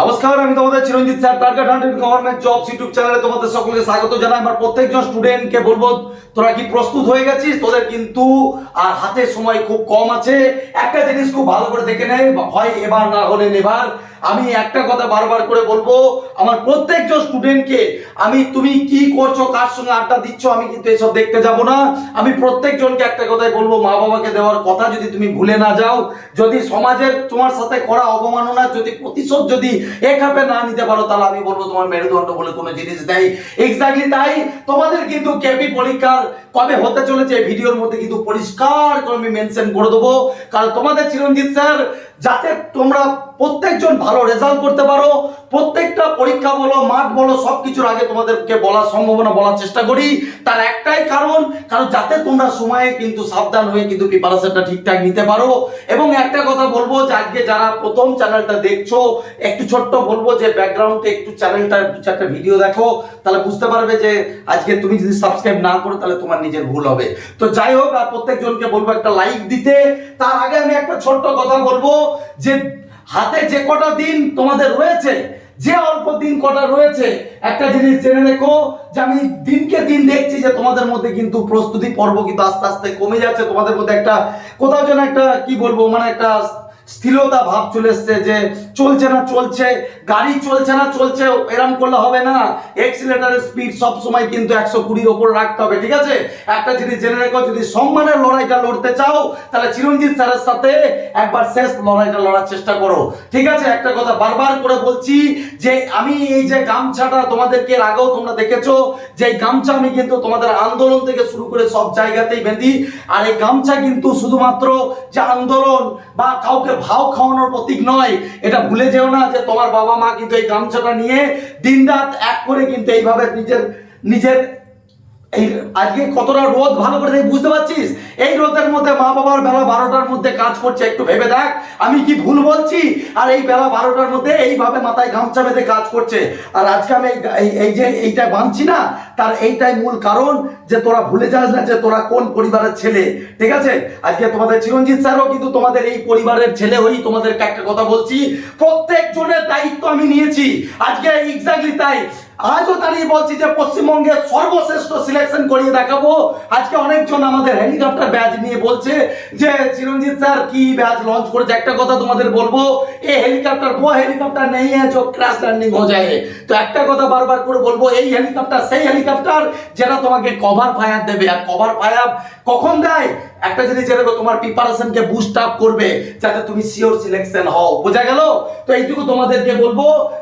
নমস্কার, আমি তোমাদের Chiranjit sir target hundred government jobs YouTube চ্যানেলে তোমাদের সকলকে স্বাগত জানাই। আমার প্রত্যেকজন স্টুডেন্টকে বলব, তোরা কি প্রস্তুত হয়ে গেছিস? তোদের কিন্তু আর হাতে সময় খুব কম আছে। একটা জিনিস খুব ভালো করে দেখে নে হয় এবার না হলে নেবার। আমি একটা কথা বারবার করে বলব, আমার প্রত্যেকজন স্টুডেন্টকে, আমি তুমি কি করছ, কার সঙ্গে আড্ডা দিচ্ছ, আমি কিন্তু এসব দেখতে যাব না। আমি প্রত্যেকজনকে একটা কথাই বলব, মা বাবাকে দেওয়ার কথা যদি তুমি ভুলে না যাও, যদি সমাজের তোমার সাথে করা অবমাননা, যদি প্রতিশোধ যদি এক হাপে না নিতে পারো, তাহলে আমি বলব তোমার মেরুদণ্ড বলে কোনো জিনিস নেই। এক্স্যাক্টলি তাই, তোমাদের কিন্তু কেপি পরীক্ষার কবে হতে চলেছে ভিডিওর মধ্যে কিন্তু পরিষ্কার করে আমি মেনশন করে দেবো। কারণ তোমাদের চিরঞ্জিত স্যার যাতে তোমরা প্রত্যেকজন ভালো রেজাল্ট করতে পারো, প্রত্যেকটা পরীক্ষা বলো, মাঠ বলো সব কিছুর আগে তোমাদেরকে বলার সম্ভাবনা বলার চেষ্টা করি। তার একটাই কারণ কারণ যাতে তোমরা সময়ে কিন্তু সাবধান হয়ে কিন্তু প্রিপারেশনটা ঠিকঠাক নিতে পারো। এবং একটা কথা বলব যে আজকে যারা প্রথম চ্যানেলটা দেখছ, একটু ছোট্ট বলব যে ব্যাকগ্রাউন্ডে একটু চ্যানেলটা দু চারটা ভিডিও দেখো, তাহলে বুঝতে পারবে যে আজকে তুমি যদি সাবস্ক্রাইব না করো, তাহলে তোমার নিজের ভুল হবে। তো যাই হোক, আর প্রত্যেকজনকে বলব একটা লাইক দিতে। তার আগে আমি একটা ছোট্ট কথা বলব যে হাতে যে কটা দিন তোমাদের রয়েছে, যে অল্প দিন কটা রয়েছে, একটা জিনিস জেনে রেখো যে আমি দিনকে দিন দেখছি যে তোমাদের মধ্যে কিন্তু প্রস্তুতি পর্ব কিন্তু আস্তে আস্তে কমে যাচ্ছে। তোমাদের মধ্যে একটা কোথাও যেন একটা, কি বলব মানে একটা স্থিরতা ভাব চলে এসছে যে চলছে না, চলছে, গাড়ি চলছে না, চলছে, এরম করলে হবে না। এক্সিলেটারের স্পিড সব সময় কিন্তু একশো কুড়ির ওপর রাখতে হবে, ঠিক আছে? একটা জিনিস জেনে রেখো, যদি সম্মানের লড়াইটা লড়তে চাও, তাহলে চিরঞ্জিত স্যারের সাথে একবার শেষ লড়াইটা লড়ার চেষ্টা করো। ঠিক আছে? একটা কথা বারবার করে বলছি যে আমি এই যে গামছাটা তোমাদেরকে এর আগেও তোমরা দেখেছ, যে এই গামছা আমি কিন্তু তোমাদের আন্দোলন থেকে শুরু করে সব জায়গাতেই বেঁধি, আর এই গামছা কিন্তু শুধুমাত্র যে আন্দোলন বা কাউকে ভাও খাওয়ানোর প্রতীক নয়, এটা ভুলে যেও না যে তোমার বাবা মা কিন্তু এই গামছাটা নিয়ে দিন রাত এক করে কিন্তু এইভাবে নিজের নিজের এই আজকে কতটা রোদ ভালো করে দেখে বুঝতে পারছিস? এই রোদের মধ্যে মা বাবার বেলা বারোটার মধ্যে কাজ করছে, একটু ভেবে দেখ। আমি কি ভুল বলছি? আর এই বেলা বারোটার মধ্যে এইভাবে মাথায় গামছা বেঁধে কাজ করছে। আর আজকে আমি এই- যে এইটা বাঁধছি না, তার এইটাই মূল কারণ যে তোরা ভুলে যাস না যে তোরা কোন পরিবারের ছেলে। ঠিক আছে? আজকে তোমাদের চিরঞ্জিত স্যারও কিন্তু তোমাদের এই পরিবারের ছেলে হই তোমাদেরকে একটা কথা বলছি। প্রত্যেকজনের দায়িত্ব আমি নিয়েছি। আজকে এক্স্যাক্টলি তাই। আজও দাঁড়িয়ে বলছি যে পশ্চিমবঙ্গের সর্বশ্রেষ্ঠ সিলেকশন করিয়ে দেখাবো। আজকে অনেকজন আমাদের হেলিকপ্টার ব্যাচ নিয়ে বলছে যে, চিরঞ্জিত স্যার, কি ব্যাচ লঞ্চ করেছে? একটা কথা তোমাদের বলব, এ হেলিকপ্টার ও হেলিকপ্টার নেই जो ক্র্যাশ ল্যান্ডিং হয়ে যায় তো একটা কথা বারবার করে বলব, এই হেলিকপ্টার সেই হেলিকপ্টার যেটা তোমাকে কভার ফায়ার দেবে। আর কভার ফায়ার কখন দেয়? একটা জিনিস যেটা তোমার প্রিপারেশনকে বুস্ট আপ করবে যাতে তুমি সিওর সিলেকশন হও। বোঝা গেল? তো এইটুকু তোমাদেরকে বলব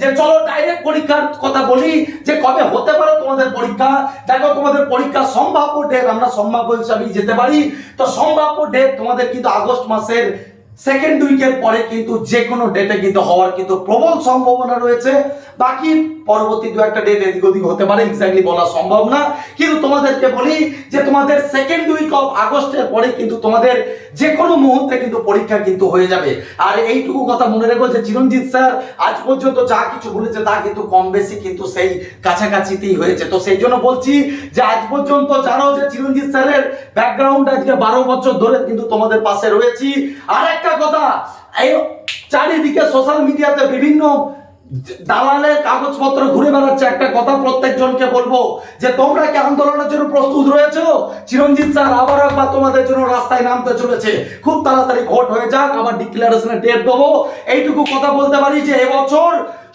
যে চলো ডাইরেক্ট পরীক্ষার কথা বলি যে কবে হতে পারে তোমাদের পরীক্ষা। দেখো, তোমাদের পরীক্ষা সম্ভাব্য ডেট আমরা সম্ভাব্য হিসাবেই যেতে পারি। তো সম্ভাব্য ডেট তোমাদের কিন্তু আগস্ট মাসের সেকেন্ড উইকের পরে কিন্তু যে কোনো ডেটে কিন্তু হওয়ার কিন্তু প্রবল সম্ভাবনা রয়েছে। বাকি পরবর্তী দু একটা ডেট এদিক ওদিক হতে পারে এক্স্যাক্টলি বলা সম্ভব না। কিন্তু তোমাদেরকে বলি যে তোমাদের সেকেন্ড উইক অফ আগস্টের পরে কিন্তু তোমাদের যে কোনো মুহূর্তে কিন্তু পরীক্ষা কিন্তু হয়ে যাবে। আর এইটুকু কথা মনে রেখো যে চিরঞ্জিত স্যার আজ পর্যন্ত যা কিছু বলেছে তা কিন্তু কম বেশি কিন্তু সেই কাছাকাছিতেই হয়েছে। তো সেই জন্য বলছি যে আজ পর্যন্ত জানো যে চিরঞ্জিত স্যারের ব্যাকগ্রাউন্ড আজকে বারো বছর ধরে কিন্তু তোমাদের পাশে রয়েছি। আর একটা কথা, এই চারিদিকে সোশ্যাল মিডিয়াতে বিভিন্ন দালালের কাগজপত্র ঘুরে বেড়াচ্ছে। একটা কথা প্রত্যেকজনকে বলব, যে তোমরা কি আন্দোলনের জন্য প্রস্তুত রয়েছো? চিরঞ্জিত স্যার, আবার একবার তোমাদের জন্য রাস্তায় নামতে চলেছে। খুব তাড়াতাড়ি ভোট হয়ে যাক, আবার ডিক্লারেশনের ডেট দেবো। এইটুকু কথা বলতে পারি যে এবছর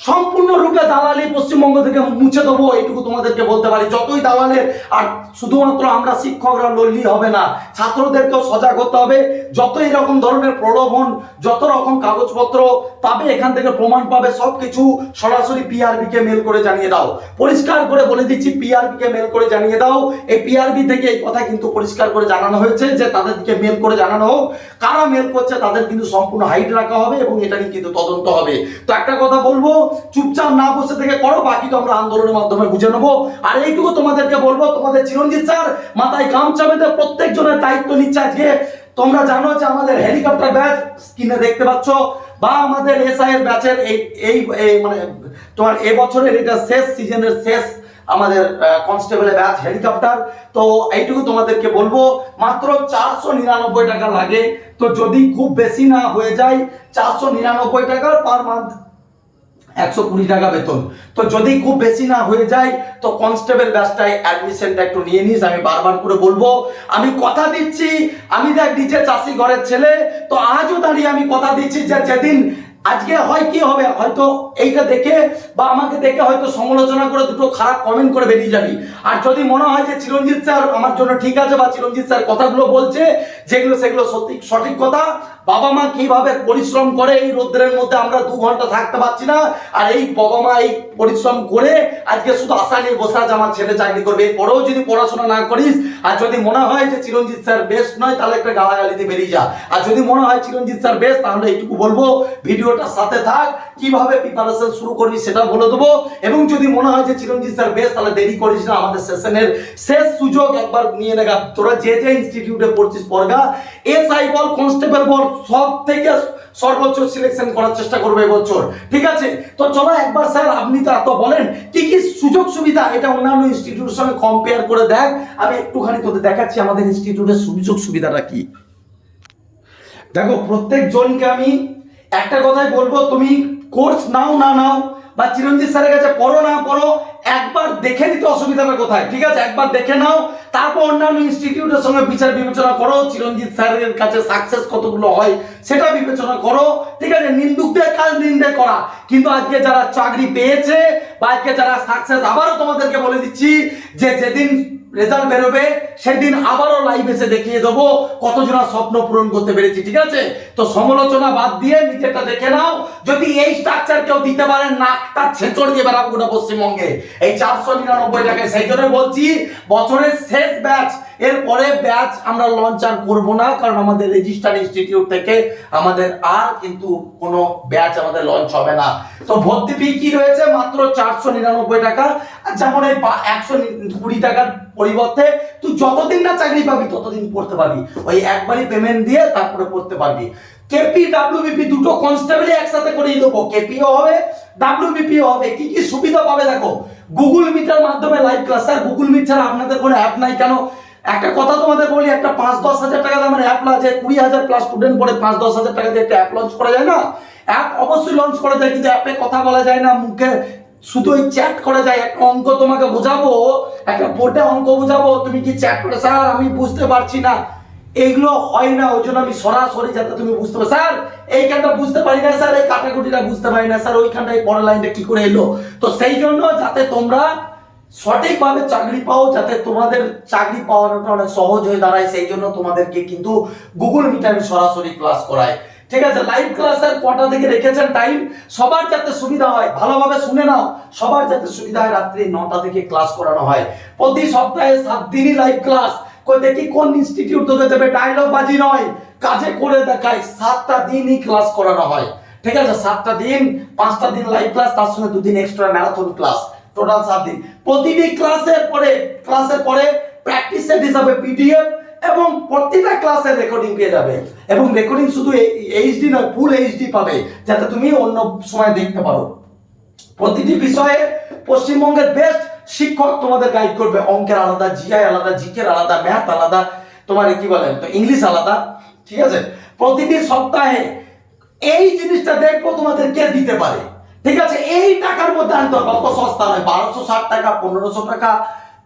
সম্পূর্ণরূপে দালালি পশ্চিমবঙ্গ থেকে মুছে দেবো, এইটুকু তোমাদেরকে বলতে পারি। যতই দালালের, আর শুধুমাত্র আমরা শিক্ষকরা লড়লি হবে না, ছাত্রদেরকেও সজাগ হতে হবে। যত এরকম ধরনের প্রলোভন, যত রকম কাগজপত্র পাবে এখান থেকে প্রমাণ পাবে সব কিছু সরাসরি পিআরবি কে মেল করে জানিয়ে দাও। পরিষ্কার করে বলে দিচ্ছি পিআরবি কে মেল করে জানিয়ে দাও। এই পিআরবি থেকে এই কথা কিন্তু পরিষ্কার করে জানানো হয়েছে যে তাদেরকে মেল করে জানানো হোক। কারা মেল করছে তাদের কিন্তু সম্পূর্ণ হাইট রাখা হবে এবং এটা নিয়ে কিন্তু তদন্ত হবে। তো একটা কথা বলব চুপচাপ না বসে থেকে করো, বাকি তো আমরা আন্দোলনের মাধ্যমে বুঝে নেব। আর এইটুকু তোমাদেরকে বলব, তোমাদের চিরঞ্জিত স্যার, মাথায় গামছা বেঁধে প্রত্যেকজনের দায়িত্ব নিচ্ছে আজকে। তোমরা জানো যে আমাদের হেলিকপ্টার ব্যাচ স্ক্রিনে দেখতে পাচ্ছ, বা আমাদের এসআই এর ব্যাচের এই এই মানে তোমার এবছরের এটা শেষ সিজনের শেষ আমাদের কনস্টেবলের ব্যাচ হেলিকপ্টার তো এইটুকু তোমাদেরকে বলব, মাত্র চারশো নিরানব্বই টাকা লাগে। তো যদি খুব বেশি না হয়ে যায়, চারশো নিরানব্বই টাকার পার মান্থ একশো কুড়ি টাকা বেতন। তো যদি খুব বেশি না হয়ে যায়, তো কনস্টেবল ব্যাচটায় অ্যাডমিশনটা একটু নিয়ে নিস, আমি বারবার করে বলব। আমি কথা দিচ্ছি, আমি দেখ নিজে চাষি ঘরের ছেলে, তো আজও দাঁড়িয়ে আমি কথা দিচ্ছি যে যেদিন আজকে হয় কি হবে? হয়তো এইটা দেখে বা আমাকে দেখে হয়তো সমালোচনা করে দুটো খারাপ কমেন্ট করে বেরিয়ে যাবি। আর যদি মনে হয় যে চিরঞ্জিত স্যার আমার জন্য ঠিক আছে বা চিরঞ্জিত স্যার কথাগুলো বলছে, যেগুলো সেগুলো সত্যি সঠিক কথা, বাবা মা কীভাবে পরিশ্রম করে এই রোদ্রের মধ্যে আমরা দু ঘণ্টা থাকতে পারছি না, আর এই বাবা মা এই পরিশ্রম করে আজকে শুধু আশা নিয়ে বসে আছে, আমার ছেলে চাকরি করবে। এরপরেও যদি পড়াশোনা না করিস, আর যদি মনে হয় যে চিরঞ্জিত স্যার বেস্ট নয়, তাহলে একটা গালাগালিতে বেরিয়ে যা। আর যদি মনে হয় চিরঞ্জিত স্যার বেস্ট তাহলে এইটুকু বলব ভিডিওটার সাথে থাক, কীভাবে প্রিপারেশন শুরু করবি সেটা বলে দেবো। এবং যদি মনে হয় যে চিরঞ্জিত স্যার বেস্ট তাহলে দেরি করিস না, আমাদের সেশনের শেষ সুযোগ একবার নিয়ে নেগা। তোরা যে যে ইনস্টিটিউটে পড়ছিস, পড়গা। এসআই বল কনস্টেবল বল, সব থেকে সর্বোচ্চ সিলেকশন করার চেষ্টা করবে এবছর। ঠিক আছে? তো চলো একবার স্যার, আপনি তো এত বলেন, কি কি সুযোগ সুবিধা? এটা অন্যান্য ইনস্টিটিউটের সঙ্গে কম্পেয়ার করে দেখ। আমি একটুখানি তোদের দেখাচ্ছি আমাদের ইনস্টিটিউটের সুযোগ সুবিধাটা কি। দেখো প্রত্যেক জনকে আমি একটা কথাই বলব, তুমি কোর্স নাও না নাও বা চিরঞ্জিত স্যারের কাছে পড়ো না পড়ো, একবার দেখে নিতে হবে কোথায়? ঠিক আছে, একবার দেখে নাও, তারপর অন্যান্য ইনস্টিটিউটের সঙ্গে বিচার বিবেচনা করো, চিরঞ্জিত স্যারের কাছে সাকসেস কতগুলো হয় সেটা বিবেচনা করো, ঠিক আছে, নিন্দুকদের কাজ নিন্দে করা। কিন্তু আজকে যারা চাকরি পেয়েছে বা আজকে যারা সাকসেস আবারও তোমাদেরকে বলে দিচ্ছি যে যেদিন রেজাল্ট বেরোবে, সেদিন আবারও লাইভ এসে দেখিয়ে দেবো কতজনা স্বপ্ন পূরণ করতে পেরেছি, ঠিক আছে? তো সমালোচনা বাদ দিয়ে নিজেরটা দেখে নাও, যদি এই স্ট্রাকচার কেউ দিতে পারেন নাকটা ছেচড় দিয়ে বেড়াবো গোটা পশ্চিমবঙ্গে। এই চারশো নিরানব্বই টাকায় সেই জন্য বলছি, বছরের শেষ ব্যাচ এরপরে ব্যাচ আমরা লঞ্চ আর করব না, কারণ আমাদের রেজিস্টার ইনস্টিটিউট থেকে আমাদের আর কিন্তু কোনো ব্যাচ আমাদের লঞ্চ হবে না। তো ভর্তি ফি কি রয়েছে? মাত্র চারশো নিরানব্বই টাকা। যেমন এই একশো কুড়ি টাকার পরিবর্তে তুই যতদিন না চাকরি পাবি, ততদিন পড়তে পারবি। ওই একবারই পেমেন্ট দিয়ে তারপরে পড়তে পারবি। কেপি ডাব্লিউবিপি দুটো কনস্টেবলই একসাথে করিয়ে দেবো। কেপিও হবে ডাব্লিউবিপিও হবে। কি কি সুবিধা পাবে দেখো? গুগল মিটার মাধ্যমে live class sir Google meet ছাড়া আপনাদের কোনো অ্যাপ নাই কেন? একটা কথা তোমাদের বলি, একটা পাঁচ দশ হাজার টাকা দামের অ্যাপ আছে কুড়ি হাজার প্লাস স্টুডেন্ট পড়ে পাঁচ দশ হাজার টাকা দিয়ে একটা অ্যাপ লঞ্চ করা যায় না? অ্যাপ অবশ্যই লঞ্চ করা যায়, কিন্তু অ্যাপে কথা বলা যায় না, মুখে শুধু ওই চ্যাট করা যায়, একটা অঙ্ক তোমাকে বোঝাবো, একটা বোর্ডে অঙ্ক বোঝাবো, তুমি কি চ্যাট করে? স্যার, আমি বুঝতে পারছি না। এইগুলো হয় না, ওই জন্য আমি সরাসরি যাতে তুমি বুঝতে পারো। স্যার, এইখানটা বুঝতে পারি না, স্যার, এই কাটাকুটিটা বুঝতে পারি না, স্যার ওইখানটা এই পরের লাইনটা কি করে এলো? তো সেই জন্য যাতে তোমরা সঠিকভাবে চাকরি পাও, যাতে তোমাদের চাকরি পাওয়াটা অনেক সহজ হয়ে দাঁড়ায়, সেই জন্য তোমাদেরকে কিন্তু গুগল মিটে আমি সরাসরি ক্লাস করায় ঠিক আছে লাইভ ক্লাসের কটা থেকে রেখেছেন টাইম সবার যাতে সুবিধা হয়, ভালোভাবে শুনে নাও, সবার যাতে সুবিধা হয়, রাত্রি নটা থেকে ক্লাস করানো হয়। প্রতি সপ্তাহে সাত দিনই লাইভ ক্লাস দেখি কোন ইনস্টিটিউট তোকে দেবে? ডায়লগ বাজি নয়। কাজে করে দেখায়, সাতটা দিনই ক্লাস করানো হয়। ঠিক আছে, সাতটা দিন, পাঁচটা দিন লাইভ ক্লাস তার সঙ্গে দুদিন এক্সট্রা ম্যারাথন ক্লাস টোটাল সাত দিন। প্রতিটি ক্লাসের পরে ক্লাসের পরে প্র্যাকটিস সেট হিসাবে পিডিএফ এবং প্রতিটা ক্লাসের রেকর্ডিং পেয়ে যাবে। এবং রেকর্ডিং শুধু এইচডি নয় ফুল এইচডি পাবে, যাতে তুমি অন্য সময় দেখতে পারো। প্রতিটি বিষয়ে পশ্চিমবঙ্গের বেস্ট শিক্ষক তোমাদের গাইড করবে। অঙ্কের আলাদা জিআই আলাদা জিকের আলাদা ম্যাথ আলাদা, তোমার কি বলে তো ইংলিশ আলাদা, ঠিক আছে? প্রতিটি সপ্তাহে এই জিনিসটা দেখব তোমাদের কে দিতে পারে। ঠিক আছে? এই টাকার মধ্যে আনতে হবে। অত সস্তা নয়। বারোশো ষাট টাকা, পনেরোশো টাকা,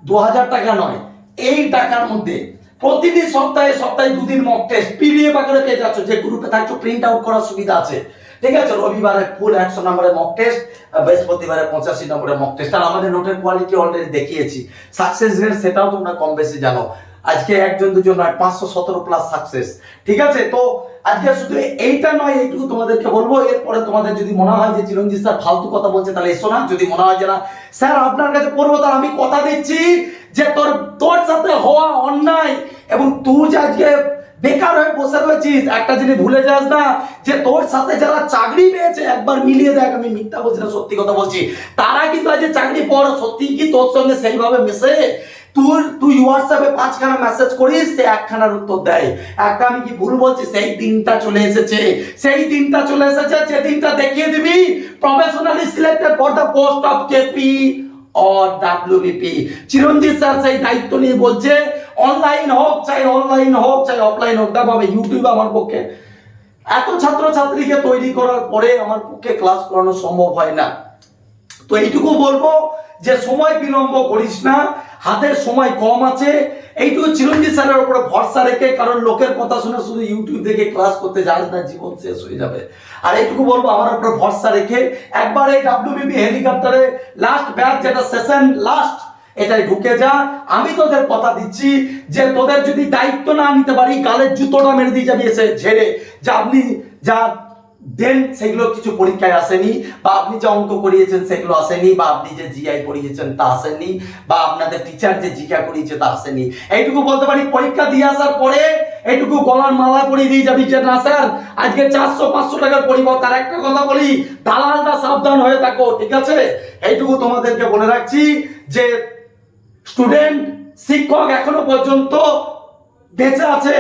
দু হাজার টাকা নয়। এই টাকার মধ্যে প্রতিদিন সপ্তাহে সপ্তাহে দুদিন মক টেস্ট পিডিএফ আকারে পেয়ে যাচ্ছ, যে গ্রুপে থাকছো প্রিন্ট আউট করার সুবিধা আছে। ঠিক আছে? রবিবারে ফুল একশো নম্বরের মক টেস্ট বৃহস্পতিবারে পঁচাশি নম্বরের মক টেস্ট আর আমাদের নোটের কোয়ালিটি অলরেডি দেখিয়েছি। সাকসেস রেট সেটাও তোমরা কম বেশি জানো। আজকে একজন, দুজন নয়, পাঁচশো সতেরো প্লাস সাকসেস ঠিক আছে? তো আজকে শুধু এইটা নয়, এইটুকু তোমাদেরকে বলব। এরপরে তোমাদের যদি মনে হয় যে চিরঞ্জিত স্যার ফালতু কথা বলছে, তাহলে এসো না। যদি মনে হয় যে না, স্যার আপনার কাছে পড়ব, তাহলে আমি কথা দিচ্ছি যে তোর তোর সাথে হওয়া অন্যায় এবং তুই যে আজকে বেকার হয়ে বসে রয়েছিস, একটা জিনিস ভুলে যাস না, যে তোর সাথে যারা চাকরি পেয়েছে, একবার মিলিয়ে দেখ, আমি মিথ্যা বলছি না, সত্যি কথা বলছি। তারা কিন্তু আজ চাকরি পড় সত্যি কি তোর সঙ্গে সেইভাবে মেশে? তুই তুই হোয়াটসঅ্যাপে পাঁচখানা মেসেজ করিস, সে একখানার উত্তর দেয়। একটা আমি কি ভুল বলছি? সেই দিনটা চলে এসেছে। সেই দিনটা চলে এসেছে যে দিনটা দেখিয়ে দিবি professionally selected for the post of KP or WBP Chiranjit sir সেই দায়িত্ব নিয়ে বলছে অনলাইন হোক, চাই অনলাইন হোক, চাই অফলাইন হোক দেখাবে ইউটিউব আমার পক্ষে এত ছাত্রছাত্রীকে তৈরি করার পরে আমার পক্ষে ক্লাস করানো সম্ভব হয় না। তো এইটুকু বলব যে সময় বিলম্ব করিস না, হাতের সময় কম আছে। এইটুকু চিরঞ্জিত স্যারের উপরে ভরসা রেখে, কারণ লোকের কথা শুনে শুধু ইউটিউব দেখে ক্লাস করতে যাস না, জীবন শেষ হয়ে যাবে। আর এইটুকু বলব, আমার উপরে ভরসা রেখে, একবার এই ডাব্লিউবিপি হেলিকপ্টারে লাস্ট ব্যাচ যেটা সেশন লাস্ট এটাই ঢুকে যা। আমি তোদের কথা দিচ্ছি যে তোদের যদি দায়িত্ব না নিতে পারি, গালের জুতোটা মেরে দিয়ে যাবি এসে ঝেড়ে। যা আপনি যা দেন সেগুলো কিছু পরীক্ষায় আসেনি, বা আপনি যে অঙ্ক করিয়েছেন সেগুলো আসেনি, বা আপনি যে জিআই পড়িয়েছেন তা আসেনি, বা আপনাদের টিচার যে জিকা করিয়েছে তা আসেনি। এইটুকু বলতে পারি, পরীক্ষা দিয়ে আসার পরে এইটুকু গলার মালা পরিয়ে দিয়ে যাবি যে না স্যার, আজকে চারশো পাঁচশো টাকার পরিবর্তন আর একটা কথা বলি, দালালটা সাবধান হয়ে থাকো, ঠিক আছে? এইটুকু তোমাদেরকে বলে রাখছি যে স্টুডেন্ট শিক্ষক এখনও পর্যন্ত বেঁচে আছে।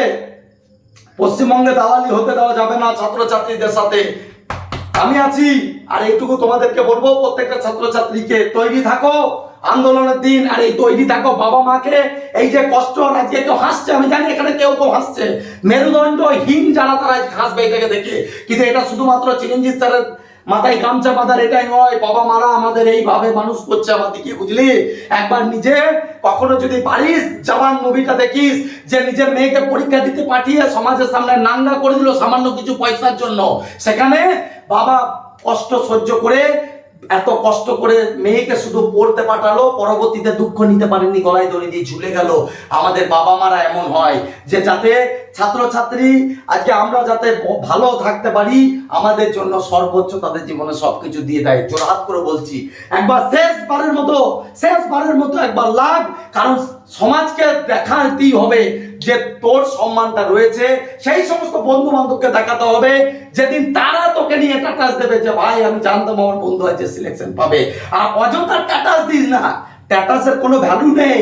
পশ্চিমবঙ্গে দালালি হতে দেওয়া যাবে না ছাত্রছাত্রীদের সাথে। আমি আছি, আর এইটুকু তোমাদেরকে বলব, প্রত্যেকটা ছাত্রছাত্রীকে, তৈরি থাকো, আন্দোলনের দিন, আর এই তৈরি থাকো বাবা মাকে। এই যে কষ্ট আজকে কেউ হাসছে, আমি জানি এখানে কেউ কেউ হাসছে। মেরুদণ্ডহীন যারা, তারা হাসবে এটাকে দেখে। কিন্তু এটা শুধুমাত্র চিরঞ্জিত স্যারের মাথায় গামছা বাঁধার এটাই নয় বাবা মারা আমাদের এইভাবে মানুষ করছে আমাদেরকে বুঝলি? একবার নিজে কখনো যদি পারিস জওয়ান মুভিটা দেখিস, যে নিজের মেয়েকে পরীক্ষা দিতে পাঠিয়ে সমাজের সামনে নাঙ্গা করে দিল সামান্য কিছু পয়সার জন্য। সেখানে বাবা কষ্ট সহ্য করে এত কষ্ট করে মেয়েকে শুধু পড়তে পাঠালো, পরবর্তীতে দুঃখ নিতে পারেনি গলায় দড়ি দিয়ে ঝুলে গেল। আমাদের বাবা মারা এমন হয় যে যাতে ছাত্রছাত্রী, আজকে আমরা যাতে ভালো থাকতে পারি, আমাদের জন্য সর্বোচ্চ তাদের জীবনে সবকিছু দিয়ে দেয়। জোরহাত করে বলছি, একবার শেষবারের মতো শেষবারের মতো একবার লাভ, কারণ সমাজকে দেখাতেই হবে যে তোর সম্মানটা রয়েছে। সেই সমস্ত বন্ধু বান্ধবকে দেখাতে হবে। যেদিন তারা তোকে নিয়ে টাটাস দেবে যে, ভাই, আমি জানতাম আমার বন্ধু আছে সিলেকশন পাবে। আর অযথা টাটাস দিস না। টাটাসের কোনো ভ্যালু নেই।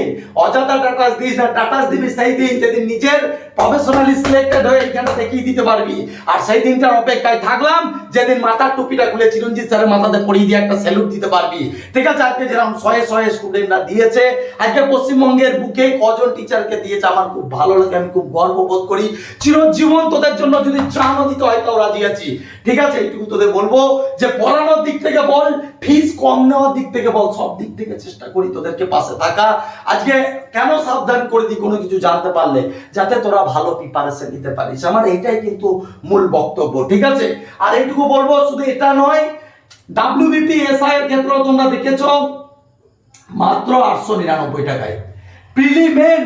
দিস না দিবি সেই দিন যেদিন নিজের প্রফেশনালি সিলেক্টেড হয়ে এখানে দেখিয়ে দিতে পারবি। আর সেই দিনটার অপেক্ষায় থাকলাম, যেদিন মাথার টুপিটা খুলে চিরঞ্জিত স্যারের মাথাতে দিয়ে একটা স্যালুট দিতে পারবি। ঠিক আছে, আজকে যেরকম শয়ে শয়ে স্টুডেন্টরা দিয়েছে, আজকে পশ্চিমবঙ্গের বুকে কজন টিচারকে দিয়েছে আমার খুব ভালো লাগে, আমি খুব গর্ববোধ করি। চিরজীবন তোদের জন্য যদি চানও দিতে হয়, তাও রাজি আছি। ঠিক আছে, এইটুকু তোদের বলব যে পড়ানোর দিক থেকে বল ফিস কম নেওয়ার দিক থেকে বল, সব দিক থেকে চেষ্টা করি তোদেরকে পাশে থাকা। আজকে কেন সাবধান করে দিই কোনো কিছু জানতে পারলে? যাতে তোরা ভালো প্রিপারেশন নিতে পারিস। আমার এইটাই কিন্তু মূল বক্তব্য, ঠিক আছে? আর এইটুকু বলব, শুধু এটা নয় ডাব্লিউবিপি এসআই এর ক্ষেত্রেও তোমরা দেখেছ, মাত্র আটশো নিরানব্বই টাকায়। প্রিলি মেন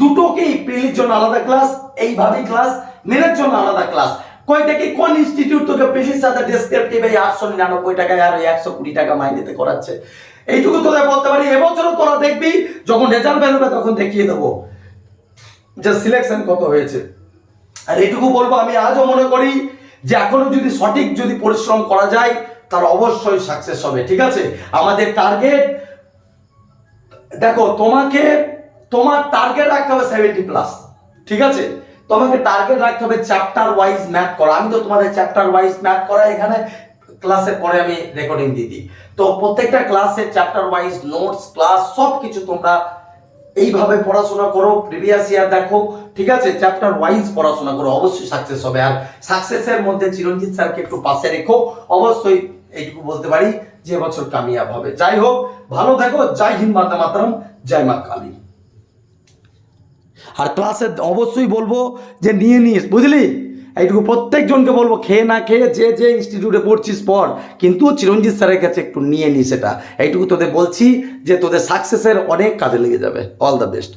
দুটোকেই প্রিলির জন্য আলাদা ক্লাস এইভাবে ক্লাস মেনের জন্য আলাদা ক্লাস কই দেখি কোন ইনস্টিটিউট তোকে প্রিলির সাথে ডেসক্রিপটিভ এই আটশো নিরানব্বই টাকায় আর ওই একশো কুড়ি টাকা মাইনেতে করাচ্ছে? এইটুকু তোদের বলতে পারি, এবছরও তোরা দেখবি, যখন রেজাল্ট বেরোবে তখন দেখিয়ে দেবো। যে সিলেকশন কত হয়েছে। আর এইটুকু বলব, আমি আজও মনে করি যে এখনও যদি সঠিক যদি পরিশ্রম করা যায়, তার অবশ্যই সাকসেস হবে, ঠিক আছে? আমাদের টার্গেট দেখো, তোমাকে, তোমার টার্গেট রাখতে হবে সেভেন্টি প্লাস ঠিক আছে? তোমাকে টার্গেট রাখতে হবে চ্যাপ্টার ওয়াইজ ম্যাথ করা। আমি তো তোমাদের চ্যাপ্টার ওয়াইজ ম্যাথ করা এখানে। ক্লাসের পরে আমি রেকর্ডিং দিয়ে দিই। তো প্রত্যেকটা ক্লাসের চ্যাপ্টার ওয়াইজ নোটস ক্লাস সব কিছু তোমরা এইভাবে পড়াশোনা করো প্রিভিয়াস ইয়ার দেখো, ঠিক আছে? চ্যাপ্টার ওয়াইজ পড়াশোনা করো, অবশ্যই সাকসেস হবে। আর সাকসেসের মধ্যে চিরঞ্জিত স্যারকে একটু পাশে রেখো। অবশ্যই এইটুকু বলতে পারি যে বছর কামিয়াব হবে। যাই হোক, ভালো থাকো। জয় হিন্দ, মাতা মাতরম। জয় মা কালী। আর ক্লাসে অবশ্যই বলব যে নিয়ে নিস, বুঝলি? এইটুকু প্রত্যেকজনকে বলব, খেয়ে না খেয়ে যে যে ইনস্টিটিউটে পড়ছিস পর কিন্তু চিরঞ্জিত স্যারের কাছে একটু নিয়ে নিস সেটা। এইটুকু তোদের বলছি যে তোদের সাকসেসের অনেক কাজে লেগে যাবে। All the best